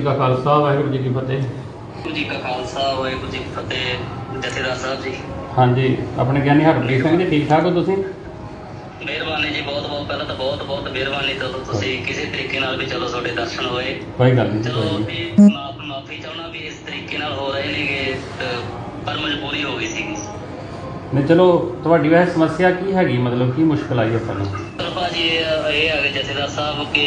ਜੀ ਕਾ ਖਾਲਸਾ ਵਾਹਿਗੁਰੂ ਜੀ ਕੀ ਫਤਿਹ। ਵਾਹਿਗੁਰੂ ਜੀ ਕਾ ਖਾਲਸਾ ਵਾਹਿਗੁਰੂ ਜੀ ਕੀ ਫਤਿਹ। ਜਥੇਦਾਰ ਸਾਹਿਬ ਜੀ। ਹਾਂਜੀ ਆਪਣੇ ਗਿਆਨੀ ਹਰਪ੍ਰੀਤ ਸਿੰਘ ਜੀ ਠੀਕ ਠਾਕ ਹੋ ਤੁਸੀਂ? ਮਿਹਰਬਾਨੀ ਜੀ ਬਹੁਤ ਬਹੁਤ ਪਹਿਲਾਂ ਤਾਂ ਬਹੁਤ ਬਹੁਤ ਮਿਹਰਬਾਨੀ। ਚਲੋ ਤੁਸੀਂ ਕਿਸੇ ਤਰੀਕੇ ਨਾਲ ਵੀ ਚਲੋ ਤੁਹਾਡੇ ਦਰਸ਼ਨ ਹੋਏ। ਕੋਈ ਗੱਲ ਨਹੀਂ ਚਲੋ ਵੀ ਮਾਫ ਮਾਫੀ ਚਾਹਣਾ ਵੀ ਇਸ ਤਰੀਕੇ ਨਾਲ ਹੋ ਰਹੇ ਨੇਗੇ ਪਰ ਮਜਬੂਰੀ ਹੋ ਗਈ ਸੀਗੀ ਨਹੀਂ ਚਲੋ ਤੁਹਾਡੀ ਵੈਸੇ ਸਮੱਸਿਆ ਕੀ ਹੈਗੀ? ਮਤਲਬ ਕੀ ਮੁਸ਼ਕਲ ਆਈ ਆਪਾਂ ਨੂੰ? ਭਾਜੀ ਇਹ ਇਹ ਆ ਗਏ ਜਥੇਦਾਰ ਸਾਹਿਬ ਕਿ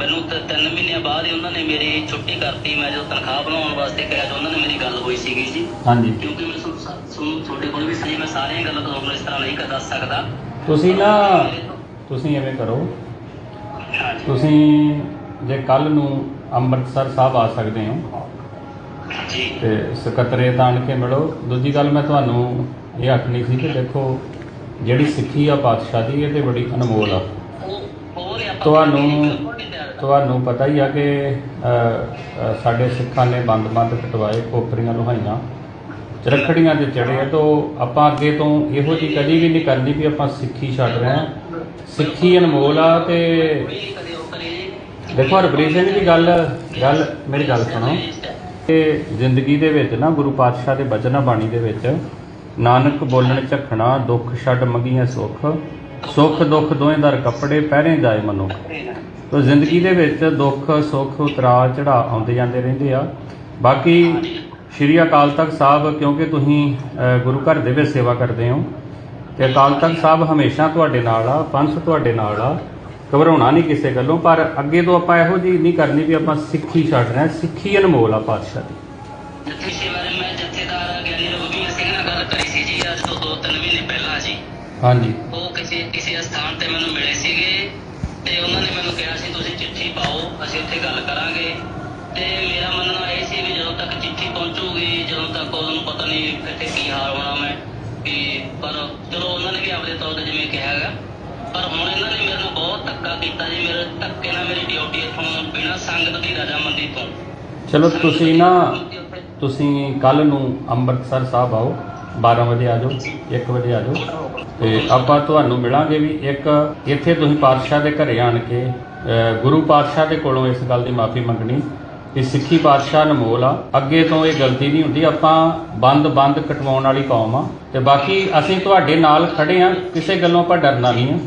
ਮੈਨੂੰ ਤਾਂ 3 ਮਹੀਨਿਆਂ ਬਾਅਦ ਹੀ ਉਹਨਾਂ ਨੇ ਮੇਰੀ ਛੁੱਟੀ ਕਰਤੀ। ਮੈਂ ਜਦੋਂ ਤਨਖਾਹ ਬਣਾਉਣ ਵਾਸਤੇ ਕਿਹਾ ਤਾਂ ਉਹਨਾਂ ਨੇ ਮੇਰੀ ਗੱਲ ਹੋਈ ਸੀਗੀ ਜੀ। ਹਾਂਜੀ। ਕਿਉਂਕਿ ਮੈਂ ਸੁਣ ਤੁਹਾਡੇ ਕੋਲ ਵੀ ਸਹੀ ਮੈਂ ਸਾਰੀਆਂ ਗੱਲਾਂ ਤੁਹਾਨੂੰ ਇਸ ਤਰ੍ਹਾਂ ਨਹੀਂ ਕਰ ਦੱਸ ਸਕਦਾ। ਤੁਸੀਂ ਨਾ ਤੁਸੀਂ ਐਵੇਂ ਕਰੋ। ਤੁਸੀਂ ਜੇ ਕੱਲ ਨੂੰ ਅੰਮ੍ਰਿਤਸਰ ਸਾਹਿਬ ਆ ਸਕਦੇ ਹੋ। ਜੀ। ਤੇ ਸਕੱਤਰੇਤ ਆਣ ਕੇ ਮਿਲੋ। ਦੂਜੀ ਗੱਲ ਮੈਂ ਤੁਹਾਨੂੰ ਇਹ ਆਖਣੀ ਸੀ ਕਿ ਦੇਖੋ ਜਿਹੜੀ ਸਿੱਖੀ ਆ ਪਾਤਸ਼ਾਹ ਦੀ ਇਹ ਤੇ ਬੜੀ ਅਨਮੋਲ ਆ। ਤੁਹਾਨੂੰ। ਤੁਹਾਨੂੰ ਪਤਾ ਹੀ ਆ ਕਿ ਸਾਡੇ ਸਿੱਖਾਂ ਨੇ ਬੰਦ-ਬੰਦ ਕਟਵਾਏ ਖੋਪਰੀਆਂ ਲੋਹਾਈਆਂ। ਚਰਖੜੀਆਂ ਦੇ ਚੜੇ ਤੋਂ ਆਪਾਂ ਅੱਗੇ ਤੋਂ ਇਹੋ ਜਿਹੀ ਕਦੀ ਵੀ ਨਹੀਂ ਕਰਨੀ ਵੀ ਆਪਾਂ ਸਿੱਖੀ ਛੱਡ ਰਹੇ ਹਾਂ। ਸਿੱਖੀ ਅਨਮੋਲ ਆ ਤੇ ਦੇਖੋ ਹਰਪ੍ਰੀਤ ਸਿੰਘ ਦੀ ਗੱਲ ਗੱਲ, ਮੇਰੀ ਗੱਲ ਸੁਣੋ। ਕਿ ਜ਼ਿੰਦਗੀ ਦੇ ਵਿੱਚ ਨਾ, ਗੁਰੂ ਪਾਤਸ਼ਾਹ ਦੇ ਬਚਨਾਂ ਬਾਣੀ ਦੇ ਵਿੱਚ, ਨਾਨਕ ਬੋਲਣ ਝਖਣਾ, ਦੁੱਖ ਛੱਡ ਮੰਗੀਆਂ ਸੁੱਖ। ਸੁੱਖ ਦੁੱਖ ਦੋਵੇਂ ਕੱਪੜੇ ਪਹਿਰੇ ਜਾਏ ਮਨੁੱਖ। ਤੋ ਜ਼ਿੰਦਗੀ ਦੇ ਵਿੱਚ ਦੁੱਖ, ਸੁੱਖ ਉਤਰਾਅ ਚੜਾ ਆਉਂਦੇ ਜਾਂਦੇ ਰਹਿੰਦੇ ਆ। ਬਾਕੀ ਸ਼੍ਰੀ ਅਕਾਲ ਤਖਤ ਸਾਹਿਬ, ਕਿਉਂਕਿ ਤੁਸੀਂ ਗੁਰੂ ਘਰ ਦੇ ਵਿੱਚ ਸੇਵਾ ਕਰਦੇ ਹੋ, ਤੇ ਅਕਾਲ ਤਖਤ ਸਾਹਿਬ ਹਮੇਸ਼ਾ ਤੁਹਾਡੇ ਨਾਲ ਆ, ਪੰਥ ਤੁਹਾਡੇ ਨਾਲ ਆ। ਘਬਰਾਉਣਾ ਨਹੀਂ ਕਿਸੇ ਗੱਲੋਂ, ਪਰ ਅੱਗੇ ਤੋਂ ਆਪਾਂ ਇਹੋ ਜਿਹੀ ਨਹੀਂ ਕਰਨੀ ਵੀ ਆਪਾਂ ਸਿੱਖੀ ਛੱਡ ਰਹੇ ਸਿੱਖੀ ਅਨਮੋਲ ਆ ਪਾਤਸ਼ਾਹ ਦੀ। ਜੱਥੇ ਸ਼ਿਵਾਰੇ ਮੈਂ ਜਥੇਦਾਰ ਗਿਆਨੀ ਰਘੁਵੀਰ ਸਿੰਘ ਨਾਲ ਗੱਲ ਕਰੀ ਸੀ ਜੀ, ਅੱਜ ਤੋਂ 2-3 ਮਹੀਨੇ ਪਹਿਲਾਂ ਜੀ। ਹਾਂਜੀ। ਉਹ ਕਿਸੇ ਕਿਸੇ ਸਥਾਨ ਤੇ ਮੈਨੂੰ ਮਿਲੇ ਸੀਗੇ ਤੇ ਉਹਨਾਂ ਨੇ ਮੈਨੂੰ ਕਿਹਾ ਸੀ ਤੁਸੀਂ ਚਿੱਠੀ ਪਾਓ ਅਸੀਂ ਉੱਥੇ ਗੱਲ ਕਰਾਂਗੇ। ਤੇ ਮੇਰਾ ਮੰਨਣਾ ਇਹ ਸੀ ਵੀ ਜਦੋਂ ਤੱਕ ਚਿੱਠੀ ਪਹੁੰਚੂਗੀ ਜਦੋਂ ਤੱਕ ਉਹਨਾਂ ਨੂੰ ਪਤਾ ਨਹੀਂ ਕਿੱਥੇ ਕੀ ਹਾਲ ਹੋਣਾ ਮੈਂ ਵੀ ਪਰ ਚਲੋ ਉਹਨਾਂ ਨੇ ਵੀ ਆਪਦੇ ਤੌਰ ਤੇ ਜਿਵੇਂ ਕਿਹਾ ਹੈਗਾ ਪਰ ਹੁਣ ਇਹਨਾਂ ਨੇ ਮੇਰੇ ਨਾਲ ਬਹੁਤ ਧੱਕਾ ਕੀਤਾ ਜੀ ਮੇਰੇ ਧੱਕੇ ਨਾਲ ਮੇਰੀ ਡਿਊਟੀ ਇੱਥੋਂ ਬਿਨਾਂ ਸੰਗਤ ਦੀ ਰਜਾਮੰਦੀ ਤੋਂ। ਚਲੋ ਤੁਸੀਂ ਨਾ ਤੁਸੀਂ ਕੱਲ ਨੂੰ ਅੰਮ੍ਰਿਤਸਰ ਸਾਹਿਬ ਆਓ 12 ਵਜੇ ਆ ਜਾਓ 1 ਵਜੇ ਆ ਜਾਓ। ਤੇ ਆਪਾਂ ਤੁਹਾਨੂੰ ਮਿਲਾਂਗੇ ਵੀ ਇੱਕ ਇੱਥੇ ਤੁਸੀਂ ਪਾਤਸ਼ਾਹ ਦੇ ਘਰੇ ਆਣ ਕੇ ਗੁਰੂ ਪਾਤਸ਼ਾਹ ਦੇ ਕੋਲੋਂ ਇਸ ਗੱਲ ਦੀ ਮਾਫੀ ਮੰਗਣੀ ਕਿ ਸਿੱਖੀ ਪਾਤਸ਼ਾਹ ਅਨਮੋਲ ਆ। ਅੱਗੇ ਤੋਂ ਇਹ ਗਲਤੀ ਨਹੀਂ ਹੁੰਦੀ, ਆਪਾਂ ਬੰਦ ਬੰਦ ਕਟਵਾਉਣ ਵਾਲੀ ਕੌਮ ਆ। ਤੇ ਬਾਕੀ ਅਸੀਂ ਤੁਹਾਡੇ ਨਾਲ ਖੜੇ ਆ, ਕਿਸੇ ਗੱਲੋਂ ਆਪਾਂ ਡਰਨਾ ਨਹੀਂ ਆ।